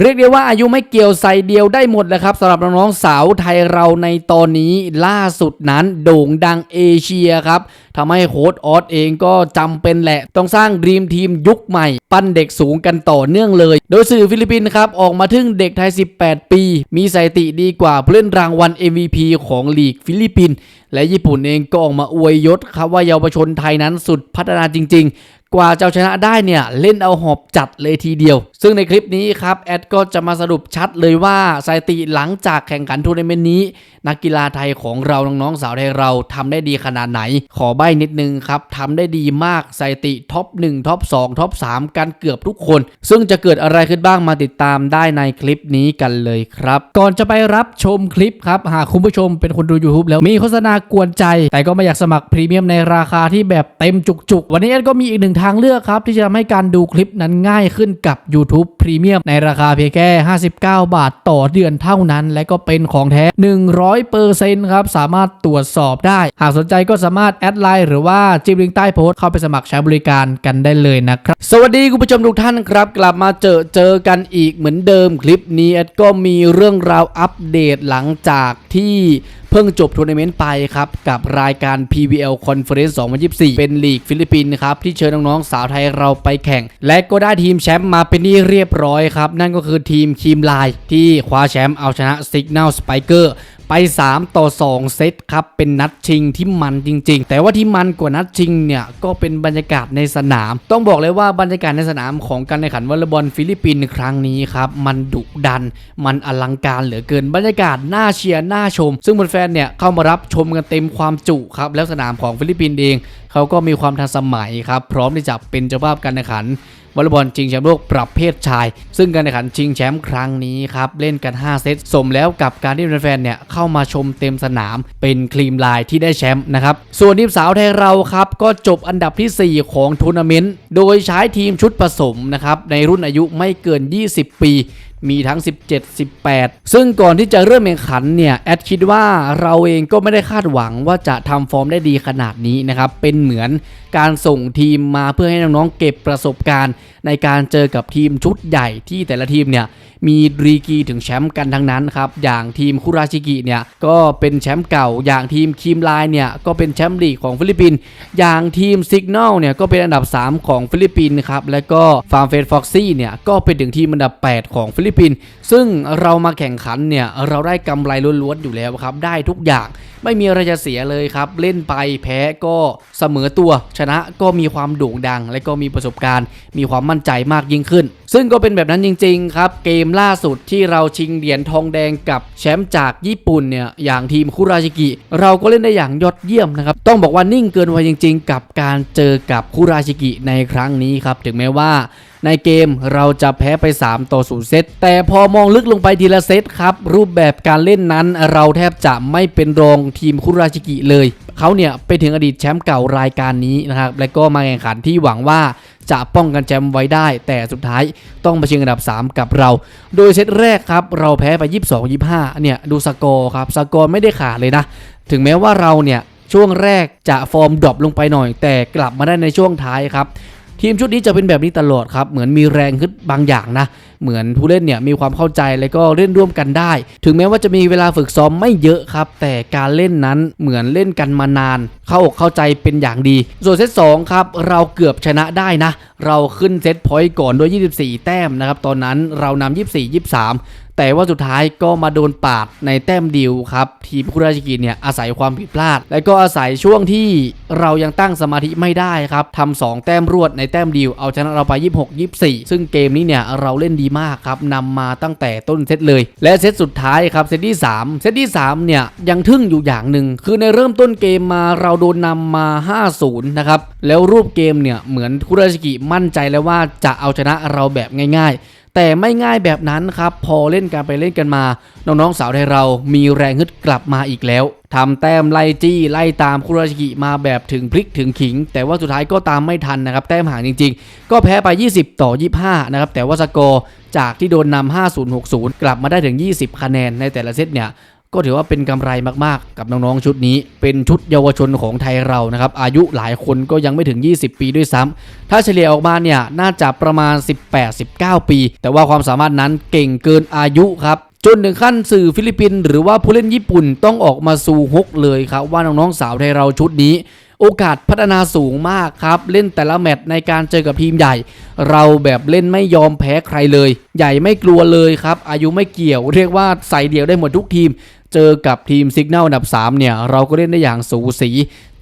เรียกได้ว่าอายุไม่เกี่ยวใส่เดียวได้หมดแหละครับสำหรับน้องๆสาวไทยเราในตอนนี้ล่าสุดนั้นโด่งดังเอเชียครับทำให้โค้ดออสเองก็จำเป็นแหละ ต้องสร้างดรีมทีมยุคใหม่ปั้นเด็กสูงกันต่อเนื่องเลย โดยสื่อฟิลิปปินส์ครับออกมาถึงเด็กไทย 18 ปี มีสถิติดีกว่าผู้เล่นรางวัล MVP ของลีกฟิลิปปินส์และญี่ปุ่นเองก็ออกมาอวยยศครับว่าเยาวชนไทยนั้นสุดพัฒนาจริง ๆกว่าจะชนะได้เนี่ย เล่นเอาหอบจัดเลยทีเดียว ซึ่งในคลิปนี้ครับ แอดก็จะมาสรุปชัดเลยว่าสถิติหลังจากแข่งขันทัวร์นาเมนต์นี้ นักกีฬาไทยของเราน้องๆสาวไทยเราทำได้ดีขนาดไหน ขอใบ้นิดนึงครับทำได้ดีมากสถิติท็อป1ท็อป2ท็อป3กันเกือบทุกคน ซึ่งจะเกิดอะไรขึ้นบ้างมาติดตามได้ในคลิปนี้กันเลยครับ ก่อนจะไปรับชมคลิปครับ หากคุณผู้ชมเป็นคนดู YouTube แล้วมีโฆษณากวนใจ แต่ก็ไม่อยากสมัครพรีเมียมในราคาที่แบบเต็มจุกๆ วันนี้แอดก็มีอีกหนึ่งทางเลือกครับ ที่จะทำให้การดูคลิปนั้นง่ายขึ้นกับ YouTube Premium ในราคาเพียงแค่ 59 บาทต่อเดือนเท่านั้น และก็เป็นของแท้ 100%ครับสามารถตรวจสอบได้ หากสนใจก็สามารถแอดไลน์หรือว่าจิ้มลิงก์ใต้โพสต์เข้าไปสมัครใช้บริการกันได้เลยนะครับสวัสดีคุณผู้ชมทุกท่านครับ กลับมาเจอเจอกันอีกเหมือนเดิมคลิปนี้แอดก็มีเรื่องราวอัปเดตหลังจากที่เพิ่งจบทัวร์นาเมนต์ไปครับ กับรายการ PVL Conference 2024 เป็นลีกฟิลิปปินส์ครับ ที่เชิญน้องๆสาวไทยเราไปแข่ง และก็ได้ทีมแชมป์มาเป็นที่เรียบร้อยครับ นั่นก็คือทีมคีมไลน์ที่คว้าแชมป์เอาชนะ Signal Spiker ไป 3 ต่อ 2 เซตครับ เป็นนัดชิงที่มันจริง ๆ แต่ว่าที่มันกว่านัดชิงเนี่ย ก็เป็นบรรยากาศในสนาม ต้องบอกเลยว่าบรรยากาศในสนามของการแข่งขันวอลเลย์บอลฟิลิปปินส์ครั้งนี้ครับ มันดุดัน มันอลังการเหลือเกิน บรรยากาศน่าเชียร์น่าชม ซึ่งแฟนเนี่ยเข้ามารับชมกันเต็มความจุครับ แล้วสนามของฟิลิปปินส์เอง เขาก็มีความทันสมัยครับ พร้อมที่จะเป็นเจ้าภาพการแข่งขัน วอลเลย์บอลชิงแชมป์โลกประเภทชาย ซึ่งการแข่งขันชิงแชมป์ครั้งนี้ครับเล่นกัน 5 เซตสมแล้วกับการที่แฟนๆเนี่ยเข้ามาชมเต็มสนาม เป็นครีมลายที่ได้แชมป์นะครับส่วนทีมสาวไทยเราครับก็จบอันดับทีสี่4 ของทัวร์นาเมนต์โดยใช้ทีมชุดผสมนะครับในรุ่นอายุไม่เกิน 20 ปี มีทั้ง 17 18 ซึ่งก่อนที่จะเริ่มแข่งขันเนี่ย แอดคิดว่าเราเองก็ไม่ได้คาดหวังว่าจะทำฟอร์มได้ดีขนาดนี้นะครับ เป็นเหมือนการส่งทีมมาเพื่อให้น้องๆเก็บประสบการณ์ ในการเจอกับทีมชุดใหญ่ที่แต่ละทีมเนี่ยมีดีกีถึงแชมป์กันทั้งนั้นครับ อย่างทีมคุราชิกิเนี่ยก็เป็นแชมป์เก่า อย่างทีมคิมไลน์เนี่ยก็เป็นแชมป์ลีกของฟิลิปปินส์ อย่างทีมซิกน l เนี่ยก็เป็นอันดับ 3 ของฟิลิปปินส์ครับ แล้วก็ฟาร์มเฟสฟ็อกซี่เนี่ยก็เป็นถึงทีมอันดับ 8 ของฟิลิปปินส์ซึ่งเรามาแข่งขันเนี่ยเราได้กำไรล้วนๆอยู่แล้วครับ ได้ทุกอย่างไม่มีอะไรจะเสียเลยครับ เล่นไปแพ้ก็เสมอตัวชนะก็มีความโด่งดัง และก็มีประสบการณ์ มีความมั่นใจมากยิ่งขึ้นซึ่งก็เป็นแบบนั้นจริงๆครับ เกมล่าสุดที่เราชิงเหรียญทองแดงกับแชมป์จากญี่ปุ่นเนี่ยอย่างทีมคุราชิกิ เราก็เล่นได้อย่างยอดเยี่ยมนะครับ ต้องบอกว่านิ่งเกินวัยจริง ๆ กับการเจอกับคุราชิกิในครั้งนี้ครับ ถึงแม้ว่าในเกมเราจะแพ้ไป 3 ต่อ 0 เซต แต่พอมองลึกลงไปทีละเซตครับ รูปแบบการเล่นนั้นเราแทบจะไม่เป็นรองทีมคุราชิกิเลย เขาเนี่ยไปถึงอดีตแชมป์เก่ารายการนี้นะครับ และก็มาแข่งขันที่หวังว่า จะป้องกันแชมป์ไว้ได้ แต่สุดท้ายต้องมาชิงอันดับ 3 กับเรา โดยเซตแรกครับเราแพ้ไป 22-25 เนี่ยดูสกอร์ครับสกอร์ไม่ได้ขาดเลยนะ ถึงแม้ว่าเราเนี่ยช่วงแรกจะฟอร์มดรอปลงไปหน่อย แต่กลับมาได้ในช่วงท้ายครับทีมชุดนี้จะเป็นแบบนี้ตลอดครับ เหมือนมีแรงขึ้นบางอย่างนะ เหมือนผู้เล่นเนี่ยมีความเข้าใจแล้วก็เล่นร่วมกันได้ ถึงแม้ว่าจะมีเวลาฝึกซ้อมไม่เยอะครับ แต่การเล่นนั้นเหมือนเล่นกันมานาน เข้าอกเข้าใจเป็นอย่างดี ส่วนเซต2ครับเราเกือบชนะได้นะ เราขึ้นเซตพอยต์ก่อนด้วย 24 แต้มนะครับตอนนั้นเรานำ24 23 แต่ว่าสุดท้ายก็มาโดนปาดในแต้มดียวครับทีมคุราชิกิเนี่ยอาศัยความผิดพลาด และก็อาศัยช่วงที่เรายังตั้งสมาธิไม่ได้ครับทำสองแต้มรวดในแต้มดียวเอาชนะเราไป 26 24 ซึ่งเกมนี้เนี่ยเราเล่นดีมากครับนำมาตั้งแต่ต้นเซตเลย และเซตสุดท้ายครับเซตที่ 3 เซตที่3เนี่ยยังทึ่งอยู่อย่างหนึ่งคือในเริ่มต้นเกมมาเราโดนนำมา 5-0 นะครับแล้วรูปเกมเนี่ยเหมือนคุราชิกิมั่นใจแล้วว่าจะเอาชนะเราแบบง่าย ๆ แต่ไม่ง่ายแบบนั้นครับ พอเล่นการไปเล่นกันมา น้องๆสาวไทยเรามีแรงฮึดกลับมาอีกแล้วทำแต้มไล่จี้ไล่ตามคุราชิกิมาแบบถึงพลิกถึงขิง แต่ว่าสุดท้ายก็ตามไม่ทันนะครับ แต้มห่างจริงๆ ก็แพ้ไป 20 ต่อ 25 นะครับ แต่ว่าสกอร์จากที่โดนนำ 50 60 กลับมาได้ถึง 20 คะแนนในแต่ละเซตเนี่ย ก็ถือว่าเป็นกำไรมากๆ กับน้องๆชุดนี้ เป็นชุดเยาวชนของไทยเรานะครับ อายุหลายคนก็ยังไม่ถึง 20 ปีด้วยซ้ำถ้าเฉลี่ยออกมาเนี่ยน่าจะประมาณ 18-19 ปี แต่ว่าความสามารถนั้นเก่งเกินอายุครับจนถึงขั้นสื่อฟิลิปปินส์หรือว่าผู้เล่นญี่ปุ่นต้องออกมาสู่ฮกเลยครับ ว่าน้องๆสาวไทยเราชุดนี้ โอกาสพัฒนาสูงมากครับ เล่นแต่ละแมตช์ในการเจอกับทีมใหญ่ เราแบบเล่นไม่ยอมแพ้ใครเลย ใหญ่ไม่กลัวเลยครับ อายุไม่เกี่ยว เรียกว่าใส่เดี่ยวได้หมดทุกทีม เจอกับทีมซิก n น l อันดับ 3 เนี่ย เราก็เล่นได้อย่างสูสี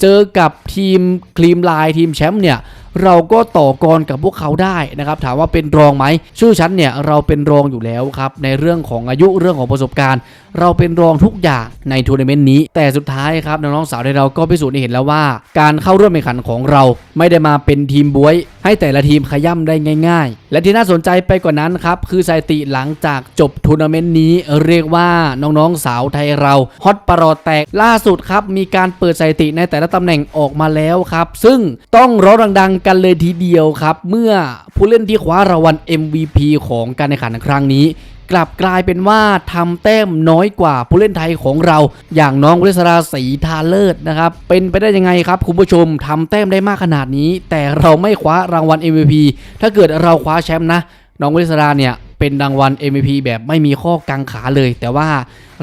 เจอกับทีมครีมไลน์ทีมแชมป์เนี่ย เราก็ต่อกรกับพวกเขาได้นะครับ ถามว่าเป็นรองไหม ชื่อชั้นเนี่ย เราเป็นรองอยู่แล้วครับ ในเรื่องของอายุเรื่องของประสบการณ์ เราเป็นรองทุกอย่างในทัวร์นาเมนต์นี้ แต่สุดท้ายครับน้องๆสาวไทยเราก็พิสูจน์ให้เห็นแล้วว่า การเข้าร่วมแข่งขันของเราไม่ได้มาเป็นทีมบวย ให้แต่ละทีมขย่ำได้ง่าย ๆ และที่น่าสนใจไปกว่านั้นครับ คือสถิติหลังจากจบทัวร์นาเมนต์นี้เรียกว่าน้องๆสาวไทยเราฮอตประหลอดแตกล่าสุดครับ มีการเปิดสถิติในแต่ละตำแหน่งออกมาแล้วครับ ซึ่งต้องร้องดังๆ กันเลยทีเดียวครับ เมื่อผู้เล่นที่คว้ารางวัล MVP ของการแข่งขันครั้งนี้ กลับกลายเป็นว่าทำแต้มน้อยกว่าผู้เล่นไทยของเรา อย่างน้องวริศราศรีทาเลิศนะครับ เป็นไปได้ยังไงครับ คุณผู้ชมทำแต้มได้มากขนาดนี้ แต่เราไม่คว้ารางวัล MVP ถ้าเกิดเราคว้าแชมป์นะ น้องวริศราเนี่ยเป็นรางวัล MVP แบบไม่มีข้อกังขาเลย แต่ว่า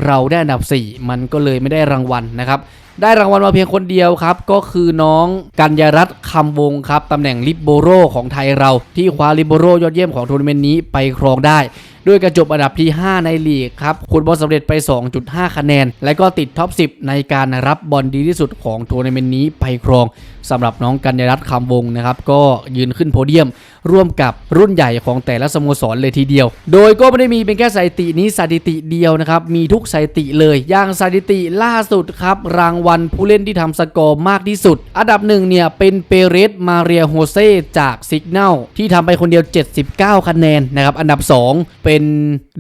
เราได้อันดับ 4 มันก็เลยไม่ได้รางวัลนะครับได้รางวัลมาเพียงคนเดียวครับ ก็คือน้องกัญญารัตน์คำวงครับตำแหน่งลิบโบโรของไทยเราที่คว้าลิบโบโรยอดเยี่ยมของทัวร์นาเมนต์นี้ไปครองได้ ด้วยกระจบอันดับที่ 5 ในลีกครับคุณบอลสำเร็จไป 2.5 คะแนน และก็ติดท็อป 10 ในการรับบอลดีที่สุดของทัวร์นาเมนต์นี้ไปครองสำหรับน้องกัญญารัตน์คำวงนะครับ ก็ยืนขึ้นโพเดียม ร่วมกับรุ่นใหญ่ของแต่ละสโมสรเลยทีเดียว โดยก็ไม่ได้มีเป็นแค่สถิตินี้สถิติเดียวนะครับ มีทุกสถิติเลย อย่างสถิติล่าสุดครับ รางวัลผู้เล่นที่ทำสกอร์มากที่สุด อันดับหนึ่งเนี่ยเป็นเปเรสมาเรียโฮเซจากซิก n น l ที่ทำไปคนเดียว 79 คะแนนนะครับ อันดับ 2 เปน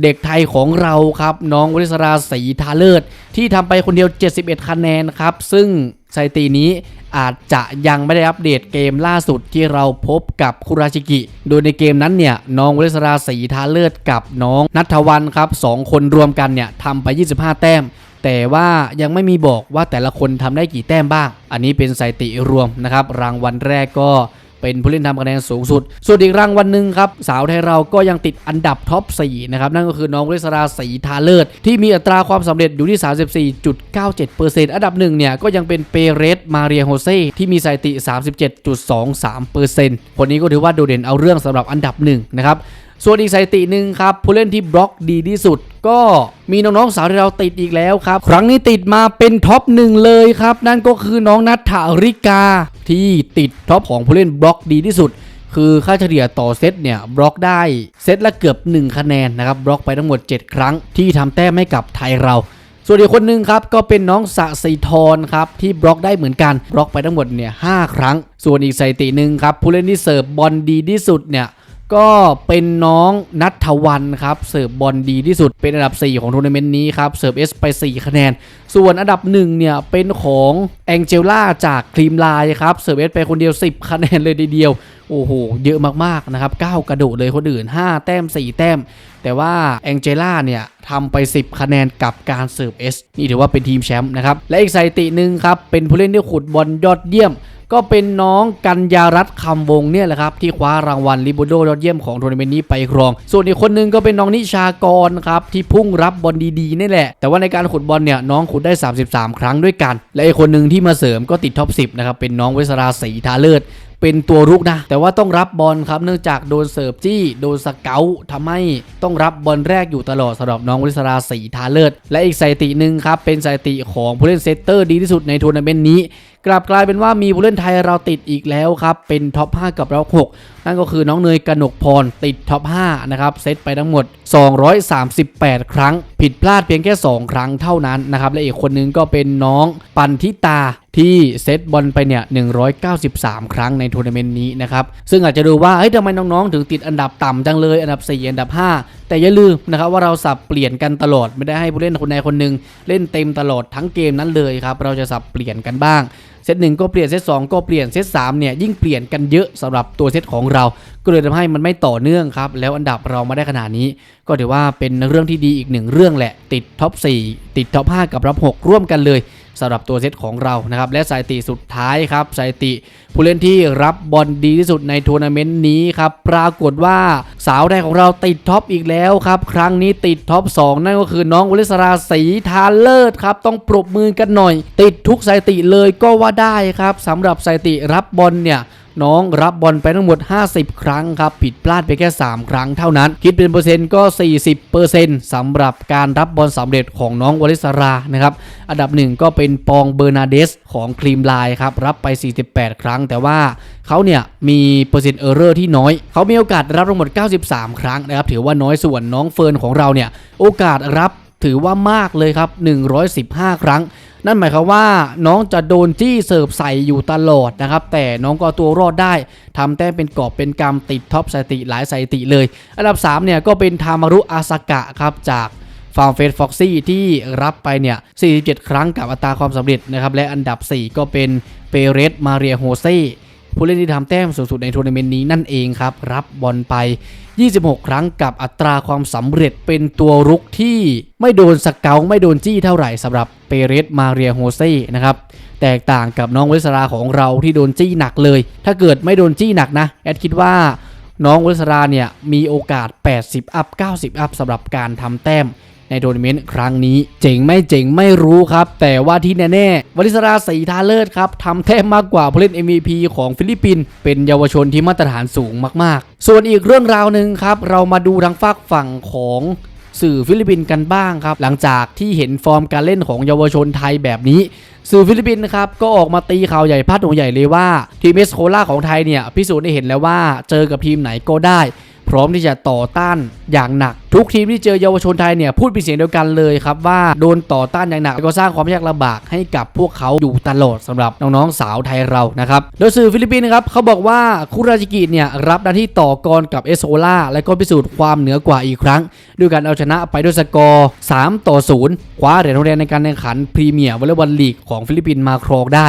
เด็กไทยของเราครับ น้องวริศราศรีทาเลิศ ที่ทำไปคนเดียว 71 คะแนนครับ ซึ่งสถิตินี้อาจจะยังไม่ได้อัปเดตเกมล่าสุดที่เราพบกับคุราชิกิ โดยในเกมนั้นเนี่ย น้องวริศราศรีทาเลิศกับน้องนัทวันครับสองคนรวมกันเนี่ยทำไป 25 แต้มแต่ว่ายังไม่มีบอกว่าแต่ละคนทำได้กี่แต้มบ้าง อันนี้เป็นสถิติรวมนะครับ รางวัลแรกก็ เป็นผู้เล่นทำคะแนนสูงสุด ส่วนอีกรางวัลหนึ่งครับ สาวไทยเราก็ยังติดอันดับท็อป4นะครับ นั่นก็คือน้องเรศราศรีทาเลิศที่มีอัตราความสำเร็จอยู่ที่ 34.97%อันดับหนึ่งเนี่ยก็ยังเป็นเปเรสมาเรียโฮเซ่ที่มีสถิติ 37.23%คนนี้ก็ถือว่าโดดเด่นเอาเรื่องสำหรับอันดับหนึ่งนะครับส่วนอีกสถิติหนึ่งครับผู้เล่นที่บล็อกดีที่สุด ก็มีน้องๆสาวที่เราติดอีกแล้วครับ ครั้งนี้ติดมาเป็นท็อปหนึ่งเลยครับ นั่นก็คือน้องนัทธาริกาที่ติดท็อปของผู้เล่นบล็อกดีที่สุด คือค่าเฉลี่ยต่อเซตเนี่ยบล็อกได้เซตละเกือบ 1 คะแนนนะครับบล็อกไปทั้งหมด 7 ครั้งที่ทำแต้มให้กับไทยเราส่วนอีกคนหนึ่งครับก็เป็นน้องสะสีทรครับที่บล็อกได้เหมือนกันบล็อกไปทั้งหมดเนี่ยหครั้ง ส่วนอีกสถิติหนึ่งครับผู้เล่นที่เสิร์ฟบอลดีที่สุดเนี่ย ก็เป็นน้องนัทวันครับ เสิร์ฟบอลดีที่สุดเป็นอันดับ 4 ของทัวร์นาเมนต์นี้ครับ เสิร์ฟเอสไป 4 คะแนน ส่วนอันดับ 1 เนี่ย เป็นของแองเจล่าจากครีมไลน์ครับ เสิร์ฟเอสไปคนเดียว 10 คะแนนเลยทีเดียว โอ้โห เยอะมาก ๆ นะครับ 9 กระโดดเลยคนอื่น 5 แต้ม 4 แต้ม แต่ว่าแองเจล่าเนี่ยทำไป 10 คะแนนกับการเสิร์ฟเอสนี่ถือว่าเป็นทีมแชมป์นะครับ และอีกสถิติหนึ่งครับ เป็นผู้เล่นที่ขุดบอลยอดเยี่ยม ก็เป็นน้องกัญญารัตน์คำวงเนี่ยแหละครับ ที่คว้ารางวัลลิบูโดยอดเยี่ยมของทัวร์นาเมนต์นี้ไปครอง ส่วนอีกคนนึงก็เป็นน้องนิชากรครับ ที่พุ่งรับบอลดีๆนี่แหละ แต่ว่าในการขุดบอลเนี่ยน้องขุดได้ 33 ครั้งด้วยกัน และอีกคนหนึ่งที่มาเสริมก็ติดท็อป 10นะครับเป็นน้องเวสราศรีทาเลิศ เป็นตัวรุกนะ แต่ว่าต้องรับบอลครับเนื่องจากโดนเสิร์ฟจี้โดนสเกลทำให้ต้องรับบอลแรกอยู่ตลอดสำหรับน้องวริศราศรีทาเลิศและอีกสถิติหนึ่งครับเป็นสถิติของผู้เล่นเซตเตอร์ดีที่สุดในทัวร์นาเมนต์นี้ กลับกลายเป็นว่ามีผู้เล่นไทยเราติดอีกแล้วครับ เป็นท็อป 5 กับเรา6 นั่นก็คือน้องเนยกนกพรติดท็อป 5 นะครับ เซตไปทั้งหมด 238 ครั้ง ผิดพลาดเพียงแค่ 2 ครั้งเท่านั้นนะครับ และอีกคนนึงก็เป็นน้องปันทิตาที่เซตบอลไปเนี่ย 193 ครั้งในทัวร์นาเมนต์นี้นะครับ ซึ่งอาจจะดูว่า เฮ้ยทำไมน้องๆ ถึงติดอันดับต่ำจังเลย อันดับ 4 อันดับ 5 แต่อย่าลืมนะครับว่าเราสับเปลี่ยนกันตลอด ไม่ได้ให้ผู้เล่นคนใดคนหนึ่งเล่นเต็มตลอดทั้งเกมนั้นเลยครับ เราจะสับเปลี่ยนกันบ้าง เซตหนึ่งก็เปลี่ยนเซตสองก็เปลี่ยนเซตสามเนี่ยยิ่งเปลี่ยนกันเยอะสำหรับตัวเซตของเราก็เลยทำให้มันไม่ต่อเนื่องครับ แล้วอันดับเรามาได้ขนาดนี้ ก็ถือว่าเป็นเรื่องที่ดีอีกหนึ่งเรื่องแหละ ติดท็อป 4 ติดท็อป 5 กับรับ 6 ร่วมกันเลยสำหรับตัวเซตของเรานะครับ และสถิติสุดท้ายครับสถิติผู้เล่นที่รับบอลดีที่สุดในทัวร์นาเมนต์นี้ครับ ปรากฏว่าสาวไทยของเราติดท็อปอีกแล้วครับ ครั้งนี้ติดท็อป 2 นั่นก็คือน้องวลิศราศรีทานเลิศครับ ต้องปรบมือกันหน่อย ติดทุกสถิติเลยก็ว่าได้ครับสำหรับสถิติรับบอลเนี่ย น้องรับบอลไปทั้งหมด 50 ครั้งครับผิดพลาดไปแค่ 3 ครั้งเท่านั้น คิดเป็นเปอร์เซ็นต์ก็ 40%สำหรับการรับบอลสำเร็จของน้องวลิสรานะครับอันดับหนึ่งก็เป็นปองเบอร์นาเดสของครีมไลน์ครับรับไป 48 ครั้ง แต่ว่าเขาเนี่ยมีเปอร์เซ็นต์เออร์เรอร์ที่น้อย เขามีโอกาสรับทั้งหมด 93 ครั้งนะครับถือว่าน้อยส่วนน้องเฟิร์นของเราเนี่ยโอกาสรับ ถือว่ามากเลยครับ 115 ครั้ง นั่นหมายความว่าน้องจะโดนจี้เสิร์ฟใส่อยู่ตลอดนะครับ แต่น้องก็ตัวรอดได้ทำแต้มเป็นกอบเป็นกำติดท็อปสถิติหลายสถิติเลย อันดับ 3 เนี่ยก็เป็นทามารุอาสกะครับจากฟาร์มเฟสฟ็อกซี่ที่รับไปเนี่ย 47 ครั้งกับอัตราความสำเร็จนะครับ และอันดับ 4 ก็เป็นเปเรสมาเรียโฮเซ ผู้เล่นที่ทำแต้มสูงสุดในทัวร์นาเมนต์นี้นั่นเองครับ รับบอลไป 26 ครั้งกับอัตราความสำเร็จเป็นตัวรุกที่ไม่โดนสเกลไม่โดนจี้เท่าไหร่สำหรับเปเรสมาเรียโฮเซ่นะครับแตกต่างกับน้องเวสราของเราที่โดนจี้หนักเลย ถ้าเกิดไม่โดนจี้หนักนะแอดคิดว่าน้องเวสราเนี่ยมีโอกาส 80 อัพ 90 อัพสำหรับการทำแต้ม ในทัวร์นาเมนต์ครั้งนี้ เจ๋งไม่เจ๋งไม่รู้ครับ แต่ว่าที่แน่ๆวลิสราสีทาเลิศครับทำแต้มากกว่าผู้เล่น MVP ของฟิลิปปินส์เป็นเยาวชนที่มาตรฐานสูงมากๆ ส่วนอีกเรื่องราวหนึ่งครับ เรามาดูทางฝากฝั่งของสื่อฟิลิปปินส์กันบ้างครับ หลังจากที่เห็นฟอร์มการเล่นของเยาวชนไทยแบบนี้ สื่อฟิลิปปินส์นะครับก็ออกมาตีข่าวใหญ่พาดหัวใหญ่เลยว่า ทีมเอสโคล่าของไทยเนี่ยพิสูจน์ได้เห็นแล้วว่าเจอกับทีมไหนก็ได้ พร้อมที่จะต่อต้านอย่างหนัก ทุกทีมที่เจอเยาวชนไทยเนี่ยพูดเป็นเสียงเดียวกันเลยครับว่าโดนต่อต้านอย่างหนักก็สร้างความยากลำบากให้กับพวกเขาอยู่ตลอดสำหรับน้องๆสาวไทยเรานะครับโดยสื่อฟิลิปปินส์นะครับเขาบอกว่าคุราจิกิเนี่ยรับหน้าที่ต่อกรกับเอสโซล่าและก็พิสูจน์ความเหนือกว่าอีกครั้ง ด้วยการเอาชนะไปด้วยสกอร์ 3 ต่อ 0 คว้าเหรียญทองแดงในการแข่งขันพรีเมียร์วอลเลย์บอลลีกของฟิลิปปินส์มาครองได้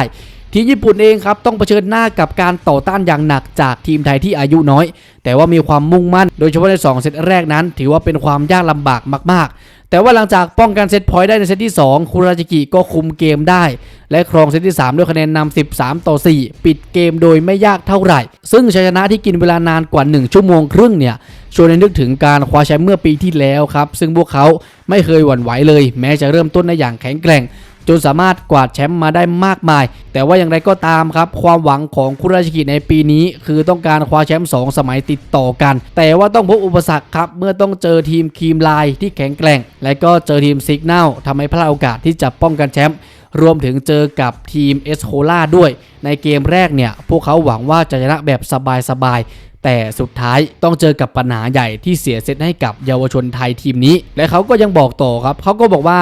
ทีมญี่ปุ่นเองครับต้องเผชิญหน้ากับการต่อต้านอย่างหนักจากทีมไทยที่อายุน้อย แต่ว่ามีความมุ่งมั่น โดยเฉพาะใน 2 เซตแรกนั้น ถือว่าเป็นความยากลำบากมาก ๆ แต่ว่าหลังจากป้องกันเซตพอยต์ได้ในเซตที่ 2 คุราจิกิก็คุมเกมได้ และครองเซตที่ 3 ด้วยคะแนนนำ13 ต่อ 4 ปิดเกมโดยไม่ยากเท่าไหร่ ซึ่งชัยชนะที่กินเวลานานกว่า 1 ชั่วโมงครึ่งเนี่ยชวนให้นึกถึงการคว้าแชมป์เมื่อปีที่แล้วครับซึ่งพวกเขาไม่เคยหวั่นไหวเลย แม้จะเริ่มต้นในอย่างแข็งแกร่ง จนสามารถกวาดแชมป์มาได้มากมาย แต่ว่าอย่างไรก็ตามครับ ความหวังของคุราชิกิในปีนี้ คือต้องการคว้าแชมป์2สมัยติดต่อกัน แต่ว่าต้องพบอุปสรรคครับ เมื่อต้องเจอทีมคีมไลน์ที่แข็งแกร่ง และก็เจอทีมซิก n นลทำให้พลาดโอกาสที่จะป้องกันแชมป์รวมถึงเจอกับทีมเอสโคล่าด้วย ในเกมแรกเนี่ย พวกเขาหวังว่าจะชนะแบบสบายๆแต่สุดท้ายต้องเจอกับปัญหาใหญ่ที่เสียเซตให้กับเยาวชนไทยทีมนี้ และเขาก็ยังบอกต่อครับ เขาก็บอกว่า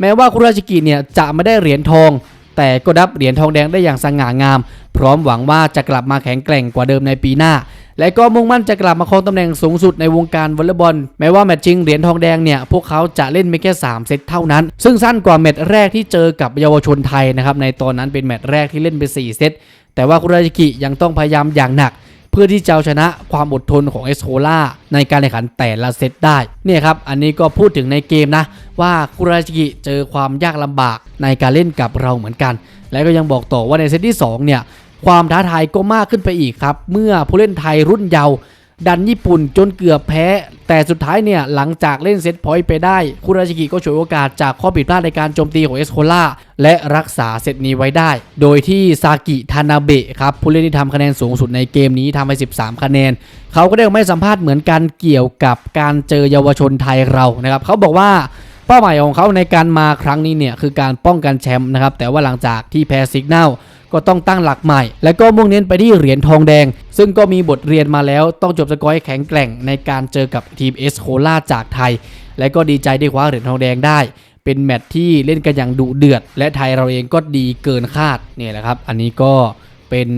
แม้ว่าคุราชิกิเนี่ยจะไม่ได้เหรียญทอง แต่ก็ดับเหรียญทองแดงได้อย่างสง่างาม พร้อมหวังว่าจะกลับมาแข็งแกร่งกว่าเดิมในปีหน้า และก็มุ่งมั่นจะกลับมาครองตำแหน่งสูงสุดในวงการวอลเลย์บอล แม้ว่าแมตช์ชิงเหรียญทองแดงเนี่ยพวกเขาจะเล่นไม่แค่ 3 เซตเท่านั้น ซึ่งสั้นกว่าแมตช์แรกที่เจอกับเยาวชนไทยนะครับในตอนนั้นเป็นแมตช์แรกที่เล่นไป 4 เซตแต่ว่าคุราชิกิยังต้องพยายามอย่างหนัก เพื่อที่จะเอาชนะความอดทนของเอสโคล่าในการแข่งขันแต่ละเซตได้เนี่ยครับอันนี้ก็พูดถึงในเกมนะ ว่าคุราชิกิเจอความยากลำบากในการเล่นกับเราเหมือนกัน และก็ยังบอกต่อว่าในเซตที่2เนี่ยความท้าทายก็มากขึ้นไปอีกครับ เมื่อผู้เล่นไทยรุ่นเยาว์ ดันญี่ปุ่นจนเกือบแพ้ แต่สุดท้ายเนี่ย หลังจากเล่นเซตพอยต์ไปได้ คุราชิกิก็ฉวยโอกาสจากข้อผิดพลาดในการโจมตีของเอสโคล่าและรักษาเซตนี้ไว้ได้ โดยที่ซากิทานาเบะครับ ผู้เล่นที่ทำคะแนนสูงสุดในเกมนี้ทำไป 13 คะแนน เขาก็ได้ออกมาให้สัมภาษณ์เหมือนกันเกี่ยวกับการเจอเยาวชนไทยเรานะครับเขาบอกว่าเป้าหมายของเขาในการมาครั้งนี้เนี่ยคือการป้องกันแชมป์นะครับแต่ว่าหลังจากที่แพ้ซิกแนล ก็ต้องตั้งหลักใหม่ และก็มุ่งเน้นไปที่เหรียญทองแดง ซึ่งก็มีบทเรียนมาแล้วต้องจบสกอร์ให้แข็งแกร่งในการเจอกับทีมเอสโคล่าจากไทย และก็ดีใจที่คว้าเหรียญทองแดงได้เป็นแมตช์ที่เล่นกันอย่างดุเดือด และไทยเราเองก็ดีเกินคาดเนี่ยแหละครับ อันนี้ก็เป็น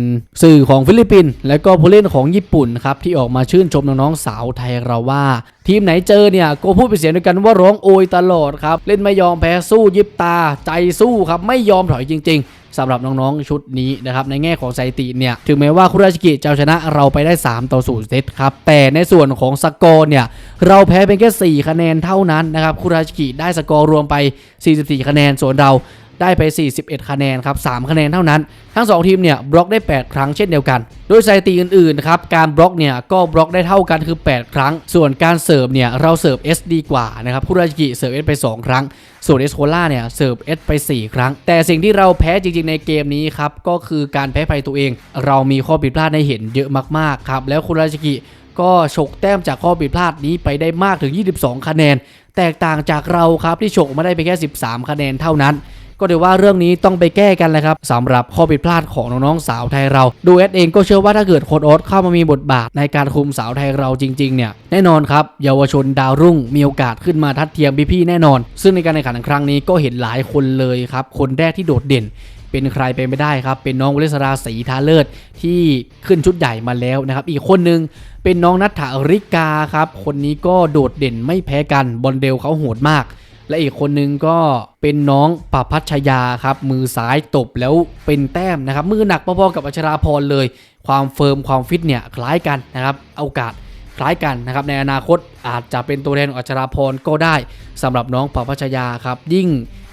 สื่อของฟิลิปปินส์และก็ผู้เล่นของญี่ปุ่นครับ ที่ออกมาชื่นชมน้องๆสาวไทยเราว่า ทีมไหนเจอเนี่ยก็พูดเป็นเสียงเดียวกันว่าร้องโอยตลอดครับ เล่นไม่ยอมแพ้สู้ยิบตาใจสู้ครับ ไม่ยอมถอยจริง ๆ สำหรับน้องๆชุดนี้นะครับในแง่ของสถิติเนี่ยถึงแม้ว่าคุราชิกิจะชนะเราไปได้ 3 ต่อ0เซตครับแต่ในส่วนของสกอร์เนี่ยเราแพ้เป็นแค่4คะแนนเท่านั้นนะครับคุราชิกิได้สกอร์รวมไป 44 คะแนนส่วนเรา ได้ไป 41 คะแนนครับ 3 คะแนนเท่านั้น ทั้ง 2 ทีมเนี่ยบล็อกได้ 8 ครั้งเช่นเดียวกัน โดยสถิติอื่นๆครับ การบล็อกเนี่ยก็บล็อกได้เท่ากันคือ 8 ครั้ง ส่วนการเสิร์ฟเนี่ยเราเสิร์ฟ S ดีกว่านะครับคุราชิกิเสิร์ฟ S ไป 2 ครั้ง ส่วนเอสโคล่าเนี่ยเสิร์ฟ S ไป 4 ครั้ง แต่สิ่งที่เราแพ้จริงๆในเกมนี้ครับก็คือการแพ้ภัยตัวเอง เรามีข้อผิดพลาดให้เห็นเยอะมากๆครับแล้วคุราชิกิก็ฉกแต้มจากข้อผิดพลาดนี้ไปได้มากถึง 22 คะแนน แตกต่างจากเราครับที่ฉกมาได้ไปแค่ 13 คะแนนเท่านั้น ก็เดี๋ยวว่าเรื่องนี้ต้องไปแก้กันแหละครับสำหรับข้อผิดพลาดของน้องๆสาวไทยเรา ดูเอสเองก็เชื่อว่าถ้าเกิดโค้ดโอ๊ตเข้ามามีบทบาทในการคุมสาวไทยเราจริงๆเนี่ยแน่นอนครับเยาวชนดาวรุ่งมีโอกาสขึ้นมาทัดเทียมพี่ๆแน่นอน ซึ่งในการแข่งขันครั้งนี้ก็เห็นหลายคนเลยครับคนแรกที่โดดเด่นเป็นใครไปไม่ได้ครับ เป็นน้องวลิศราศรีทาเลิศที่ขึ้นชุดใหญ่มาแล้วนะครับ อีกคนหนึ่งเป็นน้องนัทธาริกาครับ คนนี้ก็โดดเด่นไม่แพ้กันบอลเดลเขาโหดมาก และอีกคนนึงก็เป็นน้องปพัชยาครับมือซ้ายตบแล้วเป็นแต้มนะครับมือหนักพอๆกับอัชราพรเลย ความเฟิร์มความฟิตเนี่ยคล้ายกันนะครับโอกาสคล้ายกันนะครับในอนาคตอาจจะเป็นตัวแทนอัชราพรก็ได้สำหรับน้องปพัชยาครับยิ่ง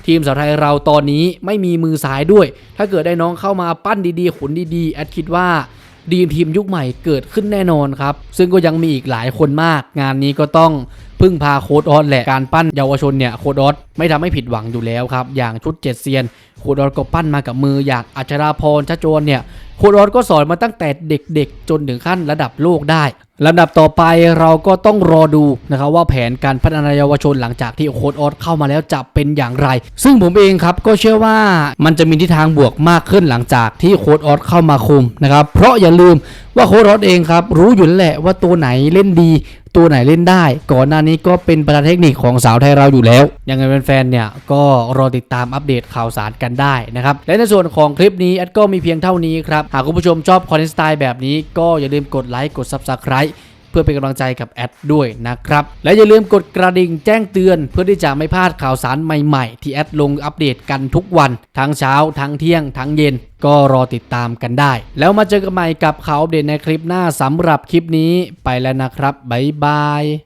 ทีมสาวไทยเราตอนนี้ไม่มีมือซ้ายด้วย ถ้าเกิดได้น้องเข้ามาปั้นดีๆขุนดีๆแอดคิดว่าดีมทีมยุคใหม่เกิดขึ้นแน่นอนครับ ซึ่งก็ยังมีอีกหลายคนมาก งานนี้ก็ต้อง พึ่งพาโค้ดออสแหละการปั้นเยาวชนเนี่ยโค้ดออสไม่ทำให้ผิดหวังอยู่แล้วครับ อย่างชุดเจ็ดเซียนโค้ดออสก็ปั้นมากับมืออย่างอัชราพรชโจนเนี่ยโค้ดออสก็สอนมาตั้งแต่เด็กๆ จนถึงขั้นระดับโลกได้ลำดับต่อไปเราก็ต้องรอดูนะครับว่าแผนการพัฒนาเยาวชนหลังจากที่โค้ดออสเข้ามาแล้วจะเป็นอย่างไร ซึ่งผมเองครับก็เชื่อว่ามันจะมีทิศทางบวกมากขึ้นหลังจากที่โค้ดออสเข้ามาคุมนะครับเพราะอย่าลืม ว่าโค้ชรอดเองครับ รู้อยู่แล้วแหละว่าตัวไหนเล่นดี ตัวไหนเล่นได้ ก่อนหน้านี้ก็เป็นประธานเทคนิคของสาวไทยเราอยู่แล้วยังไงแฟนๆเนี่ยก็รอติดตามอัปเดตข่าวสารกันได้นะครับและในส่วนของคลิปนี้แอดก็มีเพียงเท่านี้ครับหากคุณผู้ชมชอบคอนเทนต์สไตล์แบบนี้ก็อย่าลืมกดไลค์กด Subscribe เพื่อเป็นกำลังใจกับแอดด้วยนะครับ และอย่าลืมกดกระดิ่งแจ้งเตือน เพื่อที่จะไม่พลาดข่าวสารใหม่ๆ ที่แอดลงอัปเดตกันทุกวัน ทั้งเช้า ทั้งเที่ยง ทั้งเย็น ก็รอติดตามกันได้ แล้วมาเจอกันใหม่กับข่าวอัปเดตในคลิปหน้าสำหรับคลิปนี้ไปแล้วนะครับบ๊ายบาย